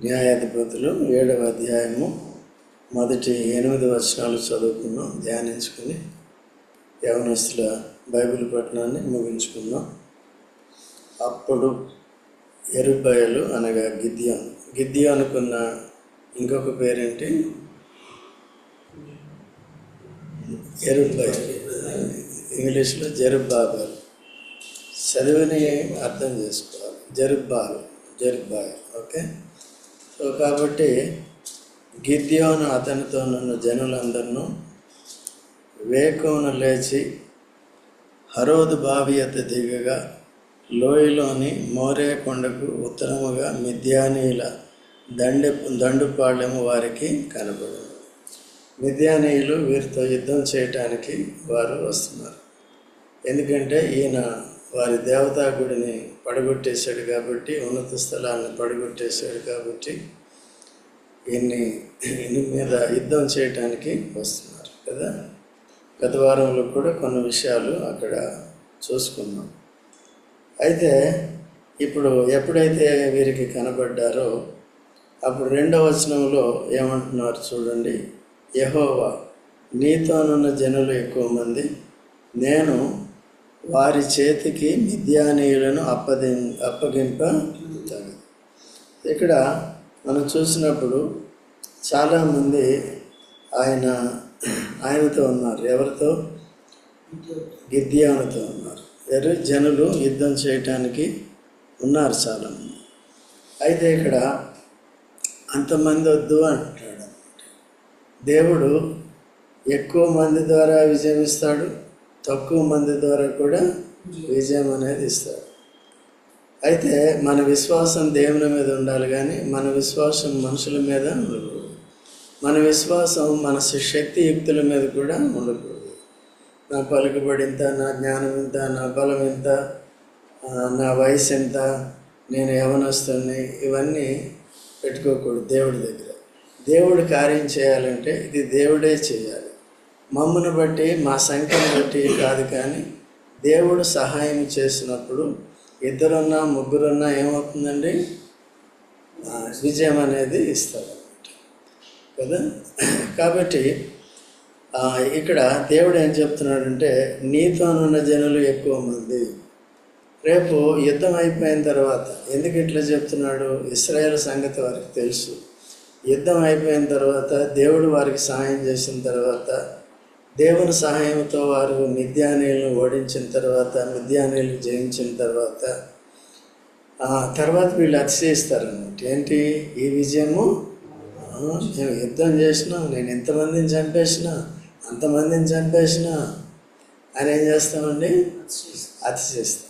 న్యాయాధిపతులు ఏడవ అధ్యాయము మొదటి ఎనిమిది వర్షాలు చదువుకున్నాం ధ్యానించుకుని యవనస్తుల బైబిల్ పట్టణాన్ని ముగించుకున్నాం అప్పుడు ఎరుబయలు అనగా గిద్యం గిద్ది గిద్యోనుకున్న ఇంకొక పేరేంటి? ఎరుబయలు ఇంగ్లీష్లో జరుబాబల్ చదివిని అర్థం చేసుకోవాలి. జరుబాల్ జరుబాయ్ ఓకే? సో కాబట్టి గిద్యోను అతనితో ఉన్న జనులందరినూ వేకోను లేచి హరోదు బావి దిగగా లోయలోని మోరే కొండకు ఉత్తరముగా మిథ్యానీయుల దండె దండుపాళ్యము వారికి కనబడింది మిథ్యానీయులు వీరితో యుద్ధం చేయటానికి వారు వస్తున్నారు. ఎందుకంటే ఈయన వారి దేవతా గుడిని పడగొట్టేశాడు కాబట్టి ఉన్నత స్థలాన్ని పడగొట్టేశాడు కాబట్టి ఇన్ని ఇన్ని మీద యుద్ధం చేయటానికి వస్తున్నారు కదా? గత వారంలో కూడా కొన్ని విషయాలు అక్కడ చూసుకున్నాం. అయితే ఇప్పుడు ఎప్పుడైతే వీరికి కనబడ్డారో అప్పుడు రెండవ వచనంలో ఏమంటున్నారు చూడండి యహోవా నీతోనున్న జనులు ఎక్కువ మంది నేను వారి చేతికి మిద్యానీయులను అప్పది అప్పగింప ఇక్కడ మనం చూసినప్పుడు చాలామంది ఆయన ఆయనతో ఉన్నారు. ఎవరితో? గిద్యానుతో ఉన్నారు. ఎర్ర జనులు యుద్ధం చేయటానికి ఉన్నారు చాలామంది. అయితే ఇక్కడ అంతమంది వద్దు అంటాడు. దేవుడు ఎక్కువ మంది ద్వారా విజయం ఇస్తాడు తక్కువ మంది ద్వారా కూడా విజయం అనేది ఇస్తారు. అయితే మన విశ్వాసం దేవుని మీద ఉండాలి కానీ మన విశ్వాసం మనుషుల మీద ఉండకూడదు. మన విశ్వాసం మన శక్తి యుక్తుల మీద కూడా ఉండకూడదు. నా పలుకుబడి ఇంత నా జ్ఞానం ఇంత నా బలం ఇంత నా వయసు ఎంత నేను యవనస్తుని ఇవన్నీ పెట్టుకోకూడదు దేవుడి దగ్గర. దేవుడు కార్యం చేయాలంటే ఇది దేవుడే చేయాలి. మమ్మను బట్టి మా సంఖ్యను బట్టి కాదు కానీ దేవుడు సహాయం చేసినప్పుడు ఇద్దరున్నా ముగ్గురున్నా ఏమవుతుందండి? విజయం అనేది ఇస్తారు కదా? కాబట్టి ఇక్కడ దేవుడు ఏం చెప్తున్నాడంటే నీతోనున్న జనులు ఎక్కువ మంది. రేపు యుద్ధం అయిపోయిన తర్వాత ఎందుకు ఇట్లా చెప్తున్నాడు? ఇస్రాయేల్ సంగతి వారికి తెలుసు. యుద్ధం అయిపోయిన తర్వాత దేవుడు వారికి సహాయం చేసిన తర్వాత దేవుని సహాయంతో వారు మిథ్యానీయులను ఓడించిన తర్వాత మిథ్యానీయులు జయించిన తర్వాత తర్వాత వీళ్ళు అతిశయిస్తారన్నమాట. ఏంటి? ఈ విజయము? మేము యుద్ధం చేసినాం నేను ఎంతమందిని చంపేసిన అంతమందిని చంపేసిన అని ఏం చేస్తామండి? అతిశయిస్తాం.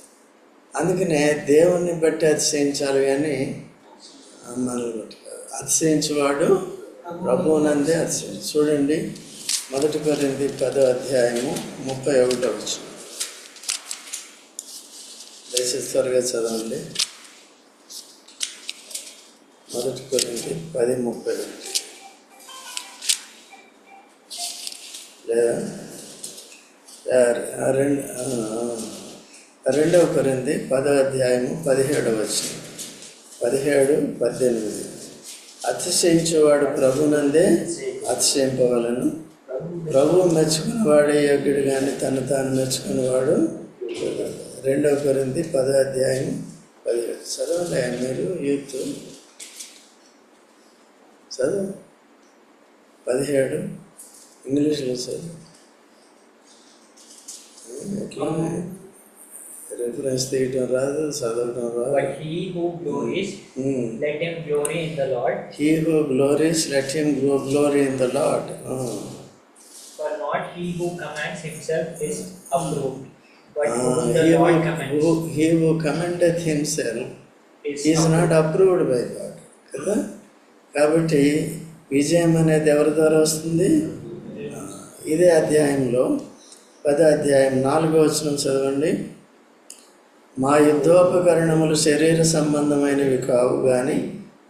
అందుకనే దేవుణ్ణి బట్టి అతిశయించాలి కానీ మనల్ని బట్టి అతిశయించేవాడు ప్రభువునందే అతిశయించు చూడండి. మొదటి కొరింది పదో అధ్యాయము ముప్పై ఒకటో వచ్చు దయచేసి త్వరగా చదవండి. మొదటి కొరింది పది ముప్పై ఒకటి. లేదా? రెండు రెండవ కొరింది పదో అధ్యాయము పదిహేడవ వచ్చిన పదిహేడు పద్దెనిమిది. అతిశయించేవాడు ప్రభునందే అతిశయింపవలను. ప్రభు మెచ్చుకున్నవాడే యోగ్యుడు కానీ తను తాను మెచ్చుకున్నవాడు రెండవ కొరింది పదో అధ్యాయం పదిహేడు చదవండి మీరు యూత్ చదువు పదిహేడు ఇంగ్లీష్లో చదువు ఎట్లా రెఫరెన్స్ తీయటం రాదు చదవటం రాదు Hmm. let him glory in the Lord. He who glories, let him grow glory in the Lord. Ah. For not he who commands himself is approved, but Ah, whom the he, Lord who, commands who, he who commendeth himself is is not approved by God. కదా కాబట్టి విజయం అనేది ఎవరి ద్వారా వస్తుంది ఇదే అధ్యాయంలో పద అధ్యాయం నాలుగో వచనం చదవండి మా యుద్ధోపకరణములు శరీర సంబంధమైనవి కావు కానీ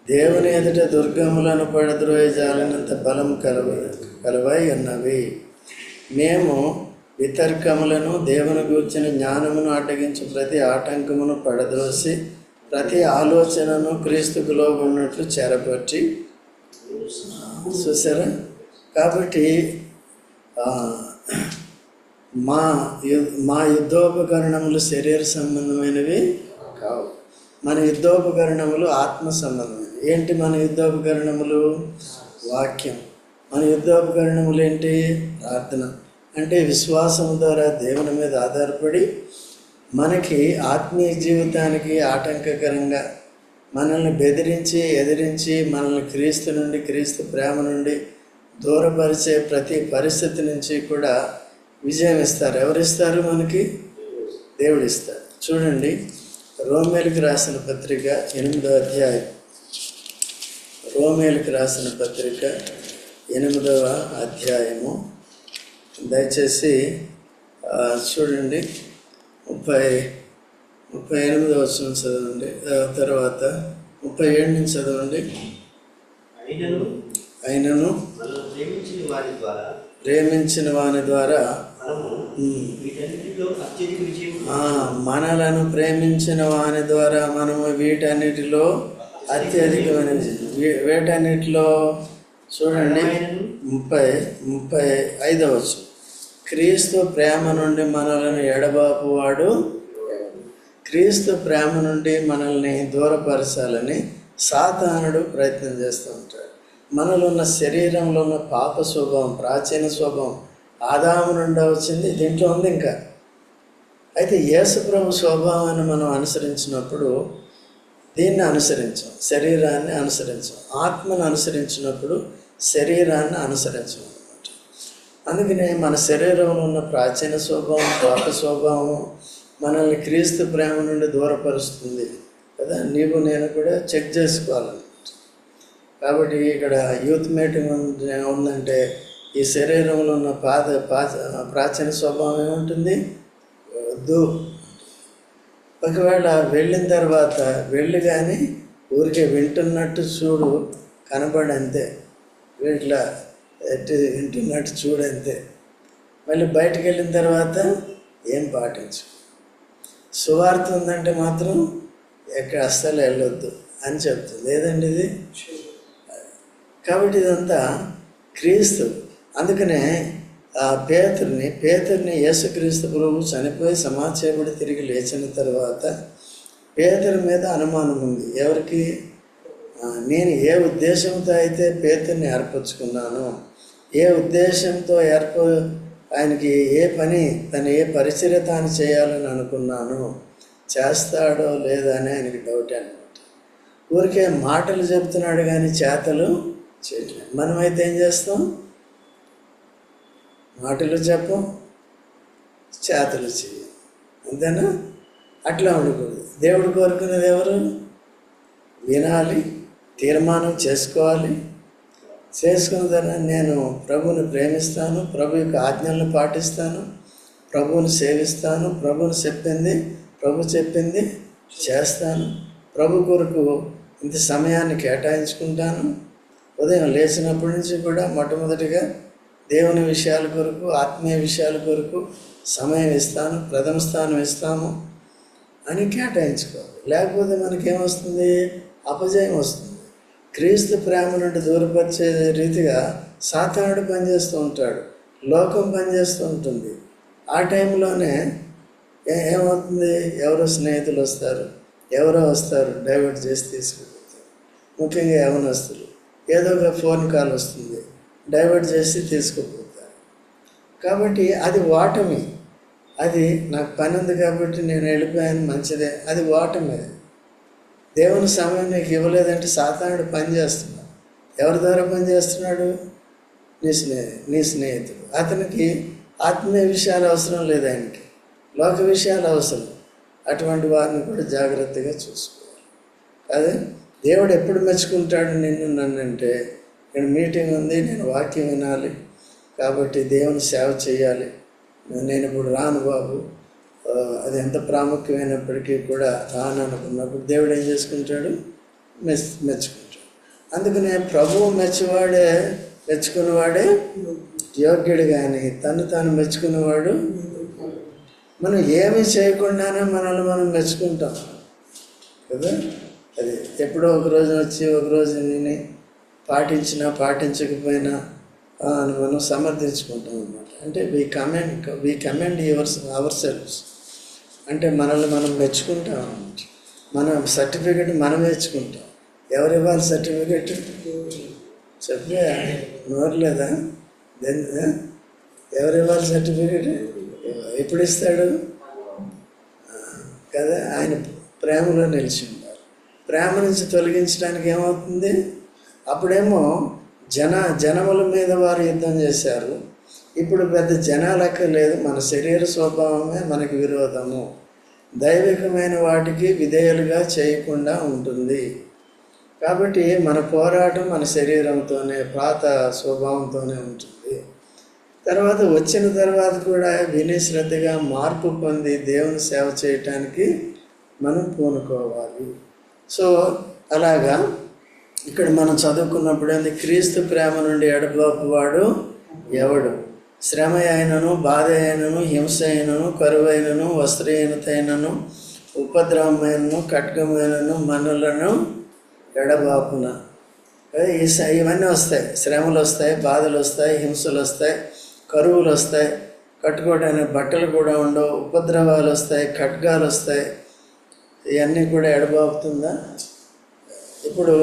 దేవుని ఎదుట దుర్గములను పడద్రోయజాలనంత బలం కలవ కలవై ఉన్నవి మేము వితర్కములను దేవుని గూర్చిన జ్ఞానమును అడ్డగించి ప్రతి ఆటంకమును పడద్రోసి ప్రతి ఆలోచనను క్రీస్తుకు ఉన్నట్లు చేరపట్టి చూసారా కాబట్టి మా మా యుద్ధోపకరణములు శరీర సంబంధమైనవి కావు. మన యుద్ధోపకరణములు ఆత్మ సంబంధమైనవి. ఏంటి మన యుద్ధోపకరణములు? వాక్యం. మన యుద్ధోపకరణములు ఏంటి ప్రార్థన. అంటే విశ్వాసం ద్వారా దేవుని మీద ఆధారపడి మనకి ఆత్మీయ జీవితానికి ఆటంకకరంగా మనల్ని బెదిరించి ఎదిరించి మనల్ని క్రీస్తు నుండి క్రీస్తు ప్రేమ నుండి దూరపరిచే ప్రతి పరిస్థితి నుంచి కూడా విజయం ఇస్తారు. ఎవరిస్తారు మనకి? దేవుడు ఇస్తారు చూడండి రోమేలకు రాసిన పత్రిక ఎనిమిదో అధ్యాయం. రోమేలకు రాసిన పత్రిక ఎనిమిదవ అధ్యాయము. దయచేసి చూడండి. ముప్పై ముప్పై ఎనిమిదవ వచ్చిన చదవండి. తర్వాత ముప్పై ఏడు నుంచి చదవండి. అయినను ప్రేమించిన వాని ద్వారా మనలను ప్రేమించిన వాని ద్వారా మనము వీటన్నిటిలో అత్యధికమైన వీటన్నిటిలో చూడండి. ముప్పై ముప్పై ఐదవ క్రీస్తు ప్రేమ నుండి మనల్ని ఎడబాపువాడు క్రీస్తు ప్రేమ నుండి మనల్ని దూరపరచాలని సాతానుడు ప్రయత్నం చేస్తూ ఉంటాడు. మనలో ఉన్న శరీరంలో ఉన్న పాప స్వభావం ప్రాచీన స్వభావం ఆదాము నుండి వచ్చింది దీంట్లో ఉంది ఇంకా. అయితే యేసుప్రభు స్వభావాన్ని మనం అనుసరించినప్పుడు దీన్ని అనుసరించాం శరీరాన్ని అనుసరించాం ఆత్మను అనుసరించినప్పుడు శరీరాన్ని అనుసరించాం అనమాట అందుకనే మన శరీరంలో ఉన్న ప్రాచీన స్వభావం పాప స్వభావం మనల్ని క్రీస్తు ప్రేమ నుండి దూరపరుస్తుంది కదా? నీవు నేను కూడా చెక్ చేసుకోవాలన్నమాట. కాబట్టి ఇక్కడ యూత్ మీటింగ్ ఉందంటే ఈ శరీరంలో ఉన్న పాత పాత ప్రాచీన స్వభావం ఏముంటుంది? వద్దు. ఒకవేళ వెళ్ళిన తర్వాత వెళ్ళి కానీ ఊరికే వింటున్నట్టు చూడు కనపడంతే. వీటిలో ఎట్టి వింటున్నట్టు చూడంతే. మళ్ళీ బయటికి వెళ్ళిన తర్వాత ఏం పాటించు. సువార్త ఉందంటే మాత్రం ఎక్కడ అస్సలు వెళ్ళొద్దు అని చెప్తుంది. లేదండి ఇది? కాబట్టి ఇదంతా క్రీస్తు. అందుకనే ఆ పేతుర్ని పేతుర్ని యేసుక్రీస్తు ప్రభు చనిపోయి సమాచేపడి తిరిగి లేచిన తర్వాత పేదల మీద అనుమానం ఉంది ఎవరికి? నేను ఏ ఉద్దేశంతో అయితే పేతుని ఏర్పరచుకున్నాను ఏ ఉద్దేశంతో ఏర్ప ఆయనకి ఏ పని తను ఏ పరిచర్య తాను చేయాలని అనుకున్నాను చేస్తాడో లేదో అని ఆయనకి డౌట్ అనమాట ఊరికే మాటలు చెప్తున్నాడు కానీ చేతలు చేయట్లేదు మనమైతే ఏం చేస్తాం? మాటలు చెప్పం చేతలు చేయం అంతేనా? అట్లా ఉండకూడదు. దేవుడు కోరుకునేది ఎవరు? వినాలి. తీర్మానం చేసుకోవాలి. చేసుకున్న తర్వాత నేను ప్రభువుని ప్రేమిస్తాను ప్రభు యొక్క ఆజ్ఞలను పాటిస్తాను ప్రభువుని సేవిస్తాను ప్రభువుని చెప్పింది ప్రభు చెప్పింది చేస్తాను. ప్రభు కొరకు ఇంత సమయాన్ని కేటాయించుకుంటాను. ఉదయం లేచినప్పటి నుంచి కూడా మొట్టమొదటిగా దేవుని విషయాల కొరకు ఆత్మీయ విషయాల కొరకు సమయం ఇస్తాను ప్రథమ స్థానం ఇస్తాము అని కేటాయించుకోవాలి. లేకపోతే మనకేమొస్తుంది అపజయం వస్తుంది. క్రీస్తు ప్రేమ నుండి దూరపరిచే రీతిగా సాతానుడు పనిచేస్తూ ఉంటాడు. లోకం పనిచేస్తూ ఉంటుంది. ఆ టైంలోనే ఏమవుతుంది? ఎవరో స్నేహితులు వస్తారు. ఎవరో వస్తారు. డైవర్ట్ చేసి తీసుకుపోతారు. ముఖ్యంగా యవనస్తులు. ఏదో ఒక ఫోన్ కాల్ వస్తుంది. డైవర్ట్ చేసి తీసుకుపోతారు. కాబట్టి అది వాటమి అది నాకు పని ఉంది కాబట్టి నేను వెళ్ళిపోయాను మంచిదే. అది వాటమే దేవుని సమయం నీకు ఇవ్వలేదంటే సాతానుడు పని చేస్తున్నాడు. ఎవరి ద్వారా పని చేస్తున్నాడు? నీ స్నే నీ స్నేహితుడు. అతనికి ఆత్మీయ విషయాలు అవసరం లేదు ఆయనకి. లోక విషయాలు అవసరం. అటువంటి వారిని కూడా జాగ్రత్తగా చూసుకోవాలి. అదే దేవుడు ఎప్పుడు మెచ్చుకుంటాడు నిన్ను నన్ను అంటే నేను మీటింగ్ ఉంది నేను వాక్యం వినాలి. కాబట్టి దేవుని సేవ చేయాలి. నేను ఇప్పుడు రాను బాబు. అది ఎంత ప్రాముఖ్యమైనప్పటికీ కూడా రాను అనుకున్నప్పుడు దేవుడు ఏం చేసుకుంటాడు? మెచ్ మెచ్చుకుంటాడు. అందుకనే ప్రభువు మెచ్చువాడే మెచ్చుకున్నవాడే యోగ్యుడు కానీ తను తాను మెచ్చుకున్నవాడు మనం ఏమి చేయకుండానే మనల్ని మనం మెచ్చుకుంటాం. కదా? అది ఎప్పుడో ఒక రోజు వచ్చి ఒక రోజు నేను పాటించినా పాటించకపోయినా అని మనం సమర్థించుకుంటాం అనమాట అంటే we commend we commend your ourselves అంటే మనల్ని మనం మెచ్చుకుంటాం. మన సర్టిఫికెట్ మనం మెచ్చుకుంటాం ఎవరు ఇవ్వాలి సర్టిఫికెట్? చెప్పే నోరు లేదా దేనిదా ఎవరు ఇవ్వాలి సర్టిఫికెట్? ఎప్పుడు ఇస్తాడు? కదా ఆయన ప్రేమలో నిలిచి ఉంటారు ప్రేమ నుంచి తొలగించడానికి ఏమవుతుంది? అప్పుడేమో జన జనముల మీద వారు యుద్ధం చేశారు. ఇప్పుడు పెద్ద జనాలెక్క లేదు. మన శరీర స్వభావమే మనకి విరోధము. దైవికమైన వాటికి విధేయులుగా చేయకుండా ఉంటుంది. కాబట్టి మన పోరాటం మన శరీరంతోనే పాత స్వభావంతోనే ఉంటుంది. తర్వాత వచ్చిన తర్వాత కూడా విని శ్రద్ధగా మార్పు పొంది దేవుని సేవ చేయటానికి మనం పూనుకోవాలి. సో అలాగా. ఇక్కడ మనం చదువుకున్నప్పుడు క్రీస్తు ప్రేమ నుండి ఎడబాపువాడు ఎవడు? శ్రమ అయినను బాధ అయినను హింస అయినను కరువైనను వస్త్రహీనత అయినను ఉపద్రవమైనను ఖడ్గమైనను మనులను ఎడబాపున. ఈ ఇవన్నీ వస్తాయి. శ్రమలు వస్తాయి బాధలు వస్తాయి హింసలు వస్తాయి కరువులు వస్తాయి కట్టుకోవడానికి బట్టలు కూడా ఉండవు ఉపద్రవాలు వస్తాయి ఖడ్గాలు వస్తాయి. ఇవన్నీ కూడా ఎడబాపుతుందా? ఇప్పుడు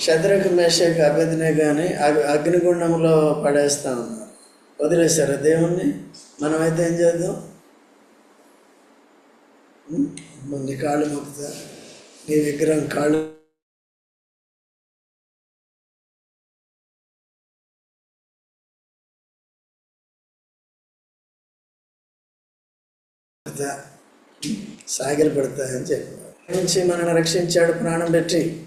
శత్రుఘ్ మేషకు అభ్యర్థినే కానీ అగ్నిగుండంలో పడేస్తా ఉన్నారు. వదిలేశారు దేవుణ్ణి? మనమైతే ఏం చేద్దాం? నీ కాళ్ళు మొక్కుతా నీ విగ్రహం కాళ్ళు పెడతా సాగిలు చెప్పారు. ప్రేమించి మనల్ని రక్షించాడు ప్రాణం పెట్టి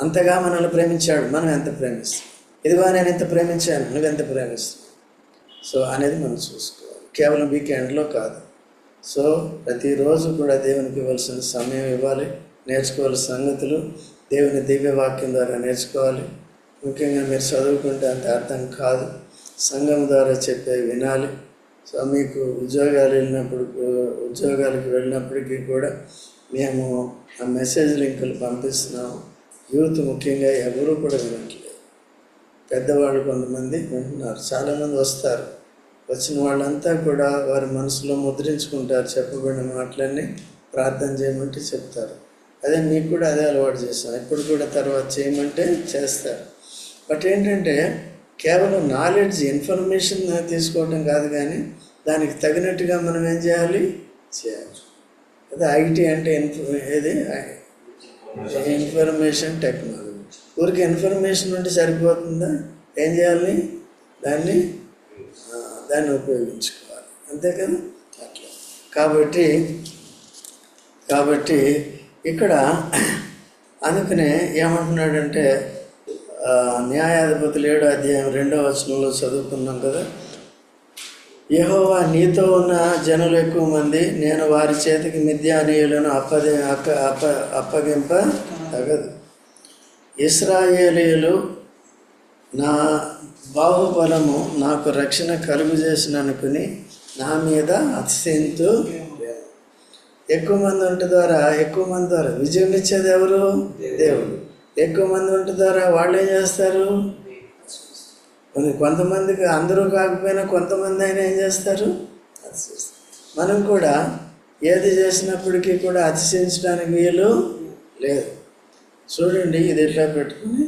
అంతగా మనల్ని ప్రేమించాడు. మనం ఎంత ప్రేమిస్తాం? ఇదిగో నేను ఎంత ప్రేమించాను నువ్వెంత ప్రేమిస్తావు? సో అనేది మనం చూసుకోవాలి. కేవలం వీకెండ్లో కాదు. సో ప్రతిరోజు కూడా దేవునికి ఇవ్వాల్సిన సమయం ఇవ్వాలి. నేర్చుకోవాల్సిన సంగతులు. దేవుని దివ్య వాక్యం ద్వారా నేర్చుకోవాలి. ముఖ్యంగా మీరు చదువుకుంటే అంత అర్థం కాదు. సంఘం ద్వారా చెప్పే వినాలి. సో మీకు ఉద్యోగాలు వెళ్ళినప్పుడు ఉద్యోగాలకు వెళ్ళినప్పటికీ కూడా మేము ఆ మెసేజ్ లింకులు పంపిస్తున్నాము. యూత్ ముఖ్యంగా ఎవరూ కూడా వినట్లేదు. పెద్దవాళ్ళు కొంతమంది వింటున్నారు చాలామంది వస్తారు. వచ్చిన వాళ్ళంతా కూడా వారి మనసులో ముద్రించుకుంటారు. చెప్పబడిన మాటలన్నీ ప్రార్థన చేయమంటే చెప్తారు. అదే మీకు కూడా అదే అలవాటు చేస్తాను. ఇప్పుడు కూడా తర్వాత చేయమంటే చేస్తారు. బట్ ఏంటంటే కేవలం నాలెడ్జ్ ఇన్ఫర్మేషన్ తీసుకోవడం కాదు కానీ దానికి తగినట్టుగా మనం ఏం చేయాలి? చేయాలి. అదే ఐటీ అంటే ఇన్ఫ ఏది? Information technology. ఊరికి ఇన్ఫర్మేషన్ ఉంటే సరిపోతుందా? ఏం చేయాలి? దాన్ని దాన్ని ఉపయోగించుకోవాలి. అంతే కదా? అట్లా. కాబట్టి కాబట్టి ఇక్కడ అందుకనే ఏమంటున్నాడంటే న్యాయాధిపతులు ఏడో అధ్యాయం రెండో వచనంలో చదువుకున్నాం కదా? యహోవా నీతో ఉన్న జనులు ఎక్కువ మంది నేను వారి చేతికి మిథ్యానీయులను అప్పదే అక్క అప్ప అప్పగింప తగదు. ఇస్రాయేలీలు నా బాహుబలము నాకు రక్షణ కలుగు చేసిన అనుకుని నా మీద అతిశయింతు ఎక్కువ మంది ఉంటే ద్వారా ఎక్కువ మంది ద్వారా. విజయం ఇచ్చేది ఎవరు? దేవుడు. ఎక్కువ మంది ఉంటే ద్వారా వాళ్ళు ఏం చేస్తారు? కొన్ని కొంతమందికి అందరూ కాకపోయినా కొంతమంది అయినా ఏం చేస్తారు? మనం కూడా ఏది చేసినప్పటికీ కూడా అతిశయించడానికి వీలు లేదు. చూడండి ఇది ఎట్లా పెట్టుకుని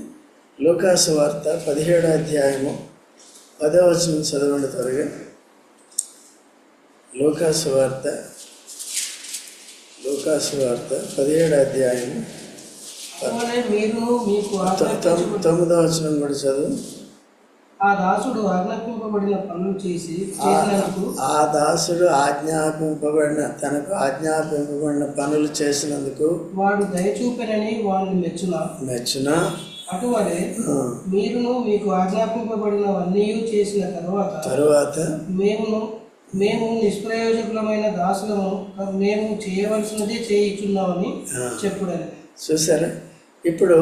లోకాసు వార్త పదిహేడో అధ్యాయము పదో వచనం చదవండి త్వరగా. లోకాసు వార్త లోకాసు వార్త పదిహేడో అధ్యాయము తొమ్మిదో వచనం కూడా చదువు. ఆ దాసుడు ఆజ్ఞాపింపబడిన పనులు చేసి చేసినందుకు ఆ దాసుడు ఆజ్ఞాపింపబడిన తనకు ఆజ్ఞాపింపబడిన పనులు చేసినందుకు వాడు దయచూపెనని వాడిని మెచ్చున? మెచ్చున? అటువలే మీరును మీకు ఆజ్ఞాపింపబడినవన్నీ చేసిన తర్వాత తరువాత మేమును మేము నిష్ప్రయోజకులమైన దాసులము మేము చేయవలసినదే చేయుచున్నామని చెప్పుడని. చూసారా? ఇప్పుడు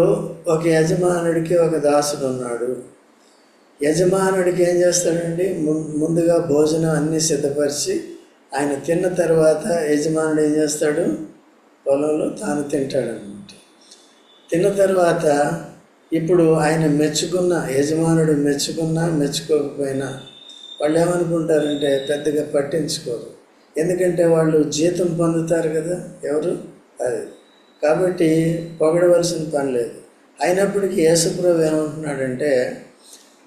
ఒక యజమానుడికి ఒక దాసుడు ఉన్నాడు. యజమానుడికి ఏం చేస్తాడండి? ము- ముందుగా భోజనం అన్నీ సిద్ధపరిచి ఆయన తిన్న తర్వాత యజమానుడు ఏం చేస్తాడు? పొలంలో తాను తింటాడనమాట తిన్న తర్వాత ఇప్పుడు ఆయన మెచ్చుకున్న యజమానుడు మెచ్చుకున్నా మెచ్చుకోకపోయినా వాళ్ళు ఏమనుకుంటారంటే పెద్దగా పట్టించుకోరు. ఎందుకంటే వాళ్ళు జీతం పొందుతారు కదా ఎవరు? అది. కాబట్టి పొగడవలసిన పని లేదు. అయినప్పటికీ యేసుప్రభు ఏమంటున్నాడంటే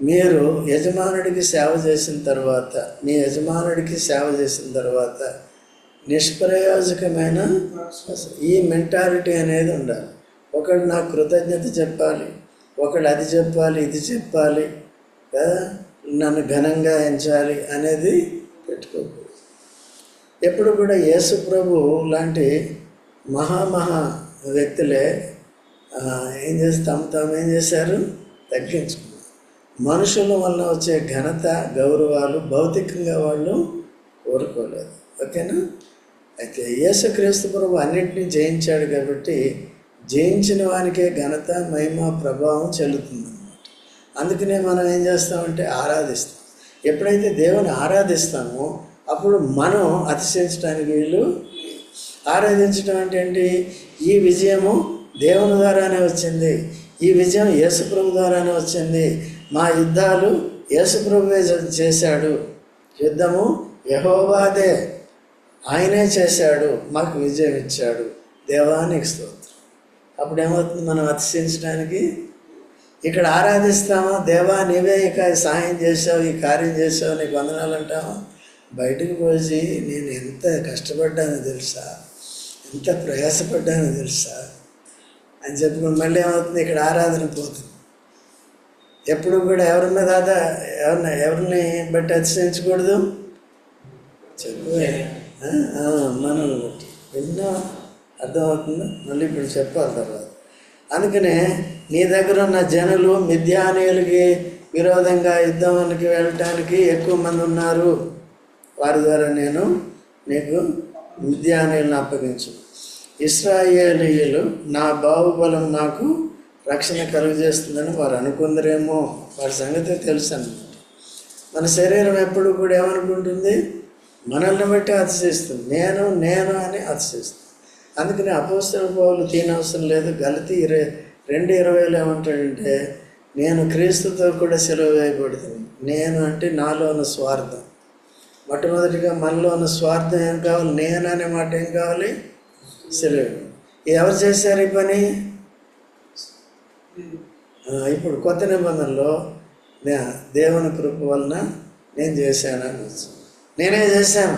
మీరు యజమానుడికి సేవ చేసిన తర్వాత మీ యజమానుడికి సేవ చేసిన తర్వాత నిష్ప్రయోజకమైన ఈ మెంటాలిటీ అనేది ఉండాలి. ఒకడు నాకు కృతజ్ఞత చెప్పాలి ఒకడు అది చెప్పాలి ఇది చెప్పాలి కదా? నన్ను ఘనంగా ఎంచాలి అనేది పెట్టుకోకూడదు. ఎప్పుడు కూడా యేసు ప్రభు లాంటి మహామహా వ్యక్తులే ఏం చేసి తమ తాము ఏం చేశారు? తగ్గించుకున్నారు. మనుషుల వల్ల వచ్చే ఘనత గౌరవాలు భౌతికంగా వాళ్ళు కోరుకోలేదు. ఓకేనా? అయితే యేసుక్రీస్తు ప్రభు అన్నింటినీ జయించాడు కాబట్టి జయించిన వానికే ఘనత మహిమ ప్రభావం చెల్లుతుంది అందుకనే మనం ఏం చేస్తామంటే ఆరాధిస్తాం. ఎప్పుడైతే దేవుని ఆరాధిస్తామో అప్పుడు మనం అతిశయించడానికి వీలు ఆరాధించడం అంటే ఏంటి? ఈ విజయము దేవుని ద్వారానే వచ్చింది. ఈ విజయం యేసుప్రభు ద్వారానే వచ్చింది. మా యుద్ధాలు యేసుప్రభువే చేశాడు. యుద్ధము యహోవాదే. ఆయనే చేశాడు. మాకు విజయం ఇచ్చాడు. దేవానికి స్తోత్రం. అప్పుడు ఏమవుతుంది మనం అతిశయించడానికి ఇక్కడ ఆరాధిస్తామా? దేవా నీవే ఇక సాయం చేసావు ఈ కార్యం చేసావు నీకు వందనాలు అంటామా? బయటకు పోసి నేను ఎంత కష్టపడ్డానో తెలుసా? ఎంత ప్రయాసపడ్డానో తెలుసా? అని చెప్పుకుని మళ్ళీ ఏమవుతుంది? ఇక్కడ ఆరాధన పోతుంది. ఎప్పుడు కూడా ఎవరి మీద ఆదా ఎవరిని ఎవరిని బట్టి అతిశయించకూడదు చెప్పు. బట్టి ఎన్నో అర్థమవుతుందా? మళ్ళీ ఇప్పుడు చెప్పాలి తర్వాత. అందుకనే నీ దగ్గర ఉన్న జనులు మిథ్యానీయులకి విరోధంగా యుద్ధానికి వెళ్ళటానికి ఎక్కువ మంది ఉన్నారు. వారి ద్వారా నేను నీకు మిథ్యానీయులను అప్పగించు ఇస్రాయేలీయులు నా బాహుబలం నాకు రక్షణ కలుగజేస్తుందని వారు అనుకుందరేమో వారి సంగతి తెలుసు అనమాట మన శరీరం ఎప్పుడు కూడా ఏమనుకుంటుంది? మనల్ని బట్టి అతిశిస్తుంది నేను నేను అని అతిశిస్తుంది అందుకని అపోస్తల పోవులు తినవసరం లేదు. గలతి ఇరవై రెండు ఇరవైలో ఏమంటాడంటే నేను క్రీస్తుతో కూడా సెలవు వేయబడుతుంది నేను అంటే నాలో ఉన్న స్వార్థం. మొట్టమొదటిగా మనలో ఉన్న స్వార్థం ఏం కావాలి? నేను అనే మాట ఏం కావాలి? సెలవు. ఎవరు చేశారు ఈ పని? ఇప్పుడు కొత్త నిబంధనలో నే- దేవుని కృప వలన నేను చేశాను అని నేనే చేశాను.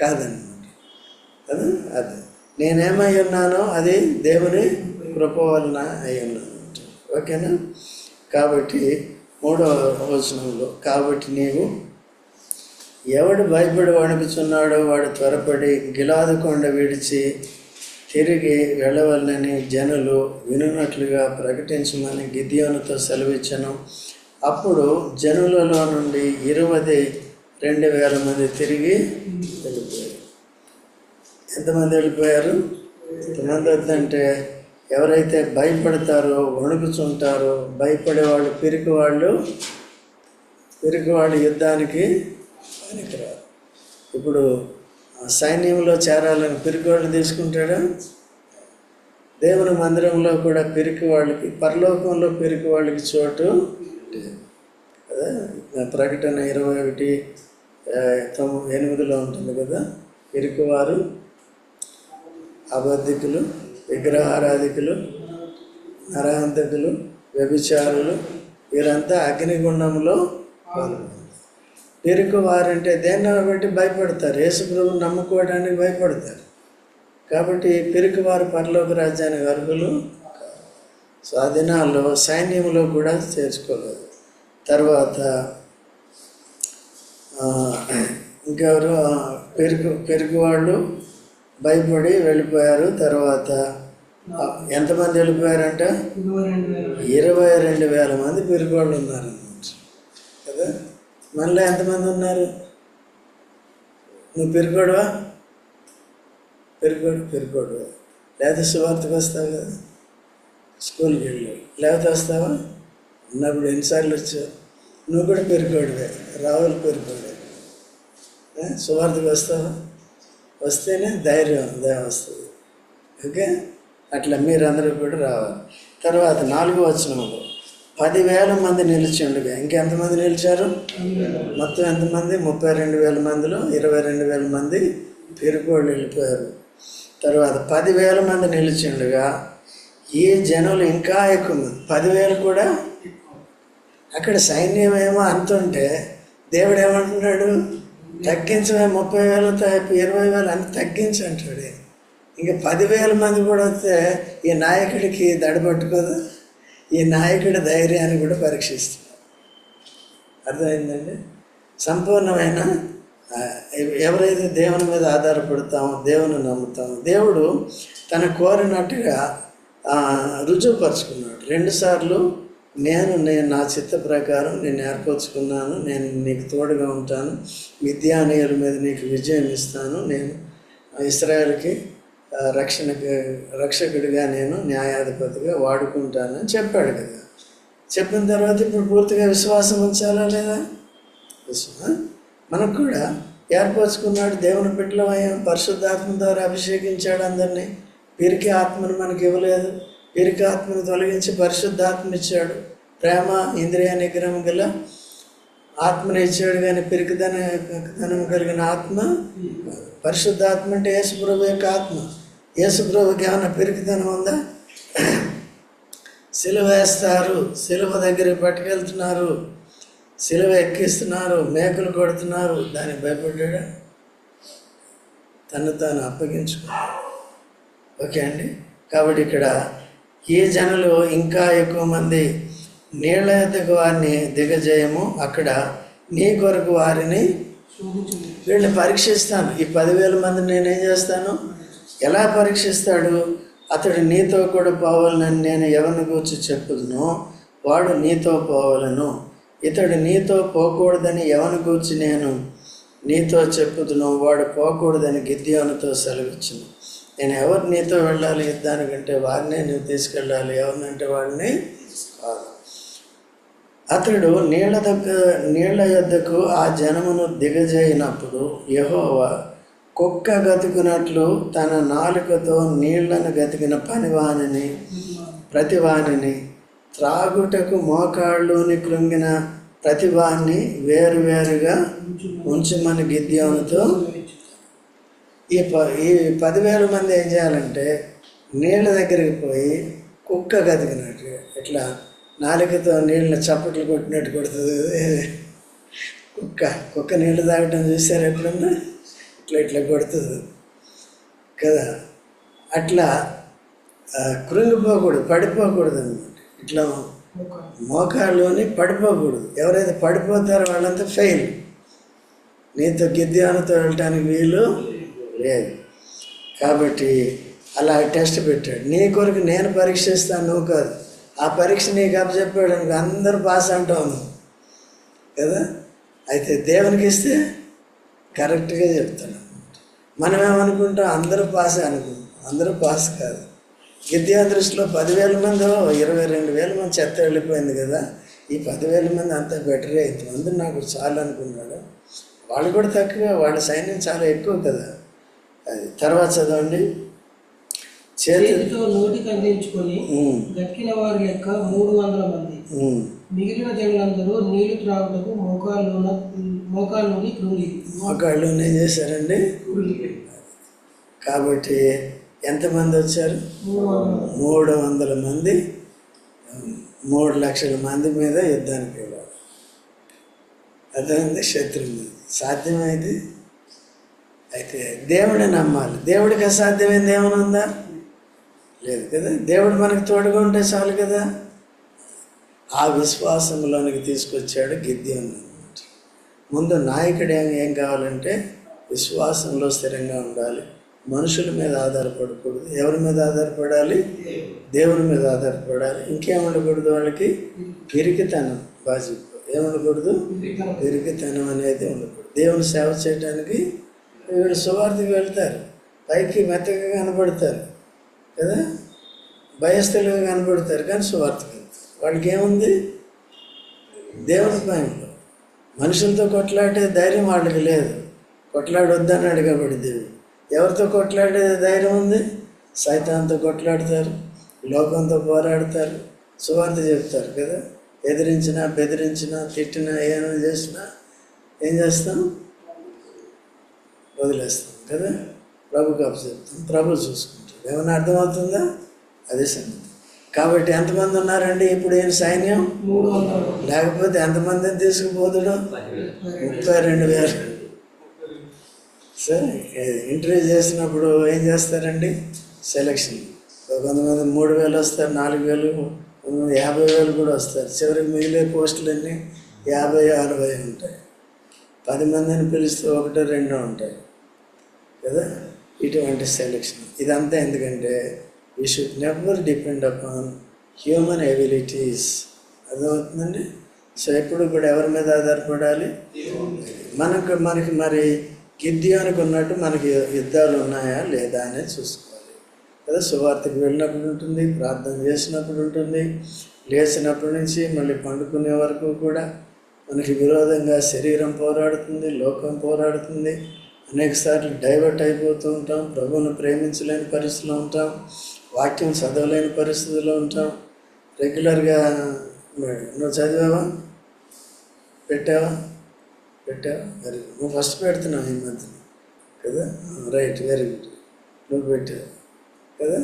కాదండి కదా? అది. నేనేమై ఉన్నానో అది దేవుని కృప వలన అయి ఉన్నాను ఓకేనా? కాబట్టి మూడవ వచనంలో కాబట్టి నీవు ఎవడు భయపడి వణుకుచున్నాడో వాడు త్వరపడి గిలాదు కొండ విడిచి తిరిగి వెళ్ళవలనని జనులు వినున్నట్లుగా ప్రకటించమని గిద్యోనుతో సెలవిచ్చను. అప్పుడు జనులలో నుండి ఇరవై రెండు వేల మంది తిరిగి వెళ్ళిపోయారు. ఎంతమంది వెళ్ళిపోయారు? ఎంతమంది వద్దంటే ఎవరైతే భయపడతారో వణుకుచుంటారో భయపడే వాళ్ళు పిరికి వాళ్ళు పిరికి వాళ్ళు యుద్ధానికి పనికిరారు. ఇప్పుడు సైన్యంలో చేరాలని పిరికి వాళ్ళు తీసుకుంటాడా? దేవుని మందిరంలో కూడా పిరికి వాళ్ళకి పరలోకంలో పిరికి వాళ్ళకి చోటు కదా? ప్రకటన ఇరవై ఒకటి తొమ్మిది ఎనిమిదిలో ఉంటుంది కదా? పిరికివారు అబద్ధికులు విగ్రహారాధికులు నరహంతకులు వ్యభిచారులు వీరంతా అగ్నిగుండంలో పాల్గొన్నారు. పిరికి వారంటే దేన్ని బట్టి భయపడతారు? యేసుప్రభు నమ్ముకోవడానికి భయపడతారు. కాబట్టి పిరికి వారు పరలోక రాజ్యానికి అర్హులు కారు. సో ఆ దినాల్లో సైన్యంలో కూడా చేర్చుకోలేదు. తర్వాత ఇంకెవరు? పెరుగు పెరుగు వాళ్ళు భయపడి వెళ్ళిపోయారు. తర్వాత ఎంతమంది వెళ్ళిపోయారంట? ఇరవై రెండు వేల. మంది పెరుగు వాళ్ళు ఉన్నారు మనలో ఎంతమంది ఉన్నారు? నువ్వు పెరుగోడువా? పెరుగోడు పెరుగోడువా? లేకపోతే సువార్తకు వస్తావు? కదా స్కూల్కి వెళ్ళు. లేకపోతే వస్తావా? ఉన్నప్పుడు ఎన్నిసార్లు వచ్చావు? నువ్వు కూడా పెరుగోడువే. రావులు పెరుగోడే. ఆ, సువార్తకు వస్తావా? వస్తేనే ధైర్యం దయ వస్తుంది. ఓకే? అట్లా మీరందరూ కూడా రావాలి. తర్వాత నాలుగో వచనంలో. పదివేల మంది నిలిచిండుగా. ఇంకెంతమంది నిలిచారు? మొత్తం ఎంతమంది? ముప్పై రెండు వేల మందిలో ఇరవై రెండు వేల మంది పెరుగుకోళ్ళు వెళ్ళిపోయారు తర్వాత పదివేల మంది నిలిచిండుగా. ఈ జనులు ఇంకా ఎక్కువ మంది పదివేలు కూడా అక్కడ సైన్యం ఏమో అంతుంటే దేవుడు ఏమంటున్నాడు? తగ్గించమే ముప్పై వేలు ఇరవై వేలు అని తగ్గించి అంటాడు. ఇంకా పదివేల మంది కూడా వస్తే ఈ నాయకుడికి దడబట్టుకోదు ఈ నాయకుడి ధైర్యాన్ని కూడా పరీక్షిస్తున్నాడు అర్థమైందండి? సంపూర్ణమైన ఎవరైతే దేవుని మీద ఆధారపడతామో దేవుని నమ్ముతామో దేవుడు తన కోరినట్టుగా రుజువుపరుచుకున్నాడు. రెండుసార్లు నేను నేను నా చిత్త ప్రకారం నేను ఏర్పరచుకున్నాను నేను నీకు తోడుగా ఉంటాను విద్యానీయుల మీద నీకు విజయం ఇస్తాను నేను ఇస్రాయల్కి రక్షణకి రక్షకుడిగా నేను న్యాయాధిపతిగా వాడుకుంటానని చెప్పాడు కదా. చెప్పిన తర్వాత ఇప్పుడు పూర్తిగా విశ్వాసం ఉంచాలా లేదా? మనకు కూడా ఏర్పరచుకున్నాడు దేవుని బిడ్డలమయ్యాం పరిశుద్ధాత్మ ద్వారా అభిషేకించాడు అందరినీ. పిరికి ఆత్మను మనకి ఇవ్వలేదు. పిరికి ఆత్మను తొలగించి పరిశుద్ధాత్మ ఇచ్చాడు ప్రేమ ఇంద్రియ నిగ్రహం గల ఆత్మని కానీ పెరుగుదన ధనం కలిగిన ఆత్మ పరిశుద్ధాత్మ అంటే యేసుప్రభు యొక్క ఆత్మ. యేసుప్రభుకి ఏమైనా పిరికిదనం ఉందా? సిలువ వేస్తారు సిలువ దగ్గర పట్టుకెళ్తున్నారు సిలువ ఎక్కిస్తున్నారు మేకలు కొడుతున్నారు దానికి భయపడ్డా తను తాను అప్పగించుకున్నాడు. ఓకే అండి? కాబట్టి ఇక్కడ ఈ జనులు ఇంకా ఎక్కువ మంది నీళ్ళ ఎద్దకు వారిని దిగజేయము? అక్కడ నీ కొరకు వారిని వీళ్ళని పరీక్షిస్తాను. ఈ పదివేల మంది నేనేం చేస్తాను? ఎలా పరీక్షిస్తాడు? అతడు నీతో కూడా పోవాలని నేను ఎవరిని కూర్చి చెప్పుదును? వాడు నీతో పోవాలను. ఇతడు నీతో పోకూడదని ఎవరిని కూర్చి నేను నీతో చెప్పుదును? వాడు పోకూడదని గిద్యోనుతో సెలవిచ్చును. నేను ఎవరు నీతో వెళ్ళాలి? యుద్ధానికంటే వారినే నువ్వు తీసుకెళ్ళాలి. ఎవరినంటే వాడిని కాదు. అతడు నీళ్ళ దగ్గర నీళ్ళ యొద్దకు ఆ జనమును దిగజేయినప్పుడు యహోవా కుక్క గతుకున్నట్లు తన నాలుకతో నీళ్ళను గతికిన పనివాణిని ప్రతివానిని త్రాగుటకు మోకాళ్ళుని కృంగిన ప్రతివాణ్ణి వేరువేరుగా ఉంచమని గిద్యోనుతో ఈ ప ఈ పదివేల మంది ఏం చేయాలంటే నీళ్ళ దగ్గరికి పోయి కుక్క గతికినట్టు ఇట్లా నాలుకతో నీళ్ళని చప్పట్లు కొట్టినట్టు కొడుతుంది. కుక్క కుక్క నీళ్ళు తాగటం చూసారు ఎప్పుడన్నా? ఇట్లా ఇట్లా కొడుతుంది. కదా? అట్లా కృంగిపోకూడదు పడిపోకూడదు అనమాట ఇట్లా మోకాళ్ళలోని పడిపోకూడదు. ఎవరైతే పడిపోతారో వాళ్ళంతా ఫెయిల్ నీతో గిద్యాలతో వెళ్ళటానికి వీలు లేదు. కాబట్టి అలా టెస్ట్ పెట్టాడు. నీ కొరకు నేను పరీక్షిస్తాను నువ్వు కాదు. ఆ పరీక్ష నీకు అప్పచెప్పాడు నీకు అందరూ పాస్ అంటావు కదా? అయితే దేవునికి ఇస్తే కరెక్ట్గా చెప్తున్నాం మనం ఏమనుకుంటాం? అందరూ పాస్ అనుకుంటాం. అందరూ పాస్ కాదు. విద్యా దృష్టిలో పదివేల మంది ఇరవై రెండు వేల మంది చెత్త వెళ్ళిపోయింది కదా. ఈ పదివేల మంది అంతా బెటరే ఇంతమంది నాకు చాలు అనుకున్నాడు. వాళ్ళు కూడా తక్కువ. వాళ్ళ సైన్యం చాలా ఎక్కువ కదా. అది తర్వాత చదవండి. చేతితో నోటికి అందించుకొని గక్కిన వారి లెక్క మూడు వందల మంది. మిగిలిన జనులందరూ నీళ్ళు త్రాగుటకు మోకాళ్ళున మోకాళ్ళుని కృంగి మోకాళ్ళు ఏం చేశారండి? కాబట్టి ఎంతమంది వచ్చారు? మూడు వందల మంది. మూడు లక్షల మంది మీద యుద్ధానికి వెళ్ళారు. అదేంది? శత్రువు మీద. సాధ్యమైంది? అయితే దేవుడిని నమ్మాలి. దేవుడికి అసాధ్యమైంది ఏమైనా ఉందా లేదు కదా? దేవుడు మనకు తోడుగా ఉంటే చాలు కదా? ఆ విశ్వాసంలోనికి తీసుకొచ్చాడు గిద్యోన్ అన్నమాట. ముందు నాయకుడు ఏం ఏం కావాలంటే విశ్వాసంలో స్థిరంగా ఉండాలి. మనుషుల మీద ఆధారపడకూడదు. ఎవరి మీద ఆధారపడాలి? దేవుని మీద ఆధారపడాలి. ఇంకేం ఉండకూడదు వాళ్ళకి? పిరికితనం బాజీ ఏముండకూడదు పిరికితనం అనేది ఉండకూడదు. దేవుని సేవ చేయడానికి వీళ్ళు సువార్తకి వెళ్తారు. పైకి మెత్తగా కనబడతారు కదా? భయస్థులుగా కనబడతారు కానీ సువార్తకి వాళ్ళకి ఏముంది దేవుని భయంలో. మనుషులతో కొట్లాడే ధైర్యం వాళ్ళకి లేదు. కొట్లాడొద్దన్నాడు కాబట్టి దేవుడు. ఎవరితో కొట్లాడే ధైర్యం ఉంది? సైతాంతో కొట్లాడతారు లోకంతో పోరాడతారు సువార్త చెప్తారు కదా? ఎదిరించినా బెదిరించినా తిట్టినా ఏమైనా చేసినా ఏం చేస్తాం? వదిలేస్తాం కదా? ప్రభుకి అప్పచెప్తాం ప్రభు చూసుకుంటాడు. ఏమైనా అర్థమవుతుందా? అదే సంగతి. కాబట్టి ఎంతమంది ఉన్నారండి ఇప్పుడు ఏం సైన్యం? లేకపోతే ఎంతమందిని తీసుకుపోతాడు? ముప్పై రెండు వేలు. సరే ఇంటర్వ్యూ చేసినప్పుడు ఏం చేస్తారండి? సెలక్షన్. కొంతమంది మూడు వేలు వస్తారు నాలుగు వేలు కొంతమంది యాభై వేలు కూడా వస్తారు. చివరికి మిగిలే పోస్టులన్నీ యాభై అరవై ఉంటాయి. పది మందిని పిలిస్తే ఒకటో రెండో ఉంటాయి. కదా? ఇటువంటి సెలెక్షన్ ఇదంతా ఎందుకంటే we should never depend upon human abilities అదవుతుందండి so ఎప్పుడు కూడా ఎవరి మీద ఆధారపడాలి? మనకు మనకి మరి గిద్యానికి ఉన్నట్టు మనకి యుద్ధాలు ఉన్నాయా లేదా అనేది చూసుకోవాలి. కదా సువార్తకు వెళ్ళినప్పుడు ఉంటుంది ప్రార్థన చేసినప్పుడు ఉంటుంది లేచినప్పటి నుంచి మళ్ళీ పండుకునే వరకు కూడా మనకి విరోధంగా శరీరం పోరాడుతుంది లోకం పోరాడుతుంది. అనేక సార్లు డైవర్ట్ అయిపోతూ ఉంటాం. ప్రభువును ప్రేమించలేని పరిస్థితిలో ఉంటాం. వాక్యం చదవలేని పరిస్థితిలో ఉంటాం. రెగ్యులర్గా నువ్వు చదివావా? పెట్టావా? పెట్టావా? Very good. నువ్వు ఫస్ట్ పెడుతున్నావు ఈ మధ్య. కదా? Right very good. నువ్వు పెట్టావు. కదా?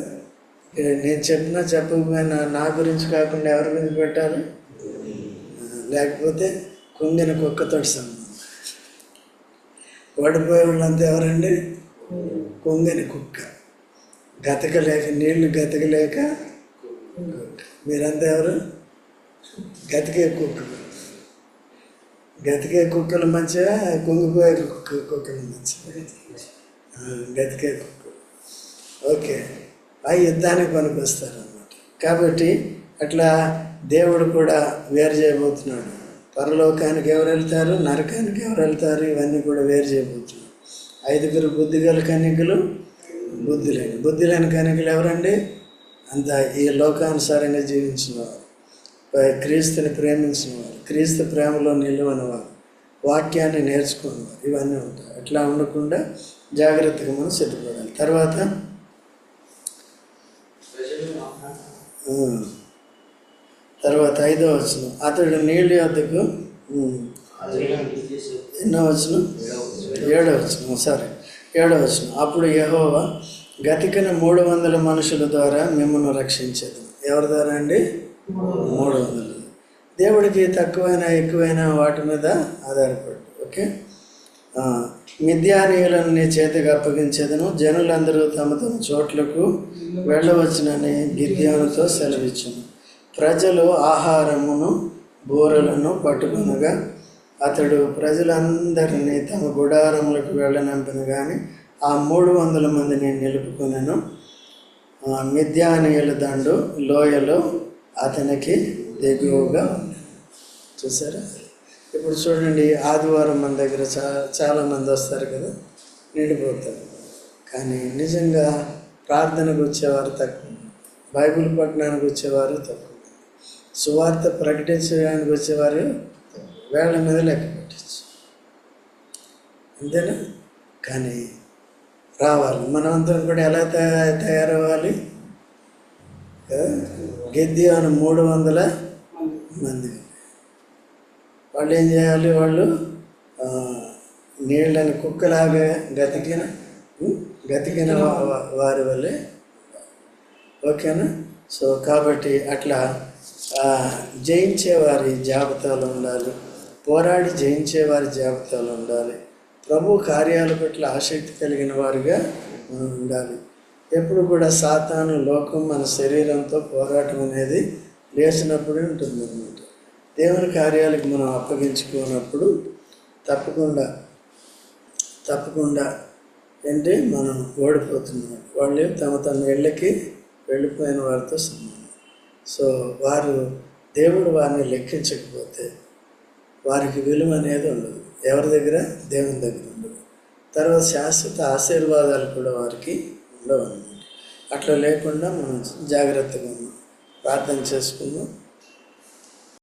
నేను చెప్పినా చెప్పకపోయినా నా గురించి కాకుండా ఎవరి గురించి పెట్టాలి? లేకపోతే కుంగిన కుక్కతోటి సంబంధం. ఓడిపోయే వాళ్ళంతా ఎవరండి? కొంగని కుక్క. గతకలేక నీళ్ళు గతకలేక మీరంతా ఎవరు? గతికే కుక్కలు. గతికే కుక్కలు మంచిగా కొంగిపోయే కుక్క కుక్కలు మంచిగా గతికే కుక్క. ఓకే. ఆ యుద్ధానికి పనికి వస్తారు అన్నమాట కాబట్టి అట్లా దేవుడు కూడా వేరు చేయబోతున్నాడు. పరలోకానికి ఎవరు వెళ్తారు? నరకానికి ఎవరు వెళ్తారు? ఇవన్నీ కూడా వేరు చేయబోతున్నాడు ఐదుగురు బుద్ధిగల కన్యకలు బుద్ధి లేని బుద్ధి లేని కన్యకలు ఎవరండి? అంత ఈ లోకానుసారంగా జీవించిన వారు క్రీస్తుని ప్రేమించిన వారు క్రీస్తు ప్రేమలో నిలువని వారు వాక్యాన్ని నేర్చుకున్నవారు. ఇవన్నీ ఉంటాయి. అట్లా ఉండకుండా జాగ్రత్తగా మనం సిద్ధపడాలి. తర్వాత? తర్వాత ఐదో వచ్చిన అతడు నీళ్ళ యొద్దకు ఎన్నో వచ్చిన ఏడో వచ్చిన సరే. ఏడో వచ్చిన అప్పుడు యహోవా గతికిన మూడు వందల మనుషుల ద్వారా మిమ్మల్ని రక్షించేది. ఎవరి ద్వారా అండి? మూడు వందలు. దేవుడికి తక్కువైన ఎక్కువైన వాటి మీద ఆధారపడి. ఓకే? ఆ, మిథ్యానీయులను నీ చేతికి అప్పగించేదను. జనులందరూ తమ తమ చోట్లకు వెళ్ళవచ్చునని గిద్యానుతో సెలవిచ్చును. ప్రజలు ఆహారమును బూరలను పట్టుకునగా అతడు ప్రజలందరినీ తమ గుడారములకు వెళ్ళనంపిన కానీ ఆ మూడు వందల మందిని నిలుపుకొనెను. మిథ్యానీయుల దండు లోయలో అతనికి దిగువగా చూసారా? ఇప్పుడు చూడండి ఆదివారం మన దగ్గర చా చాలామంది వస్తారు కదా నిండిపోతారు. కానీ నిజంగా ప్రార్థనకు వచ్చేవారు తక్కువ. బైబిల్ పట్టణానికి వచ్చేవారు తక్కువ. సువార్త ప్రకటించడానికి వచ్చేవారు వేళ్ళ మీద లెక్క పెట్టచ్చు. అంతేనా? కానీ రావాలి. మనమందరం కూడా ఎలా తయారు తయారవ్వాలి? గెద్ది అని మూడు వందల మంది. వాళ్ళు ఏం చేయాలి వాళ్ళు? నీళ్ళని కుక్కలాగా గతికిన గతికిన వారి వల్లే. ఓకేనా? సో కాబట్టి అట్లా జయించేవారి జాబితాలో ఉండాలి. పోరాడి జయించేవారి జాబితాలో ఉండాలి. ప్రభు కార్యాల పట్ల ఆసక్తి కలిగిన వారిగా మనం ఉండాలి. ఎప్పుడు కూడా సాతాను లోకం మన శరీరంతో పోరాటం అనేది లేచినప్పుడే ఉంటుంది అనమాట దేవుని కార్యాలకు మనం అప్పగించుకున్నప్పుడు తప్పకుండా తప్పకుండా ఏంటి మనం ఓడిపోతున్నాం. వాళ్ళు తమ తమ ఇళ్ళకి వెళ్ళిపోయిన వారితో సమానం. సో వారు దేవుడు వారిని లెక్కించకపోతే వారికి విలువ అనేది ఉండదు. ఎవరి దగ్గర? దేవుని దగ్గర ఉండదు. తర్వాత శాశ్వత ఆశీర్వాదాలు కూడా వారికి ఉండవు అన్నమాట. అట్లా లేకుండా మనం జాగ్రత్తగా ఉన్నాం ప్రార్థన చేసుకుందాం.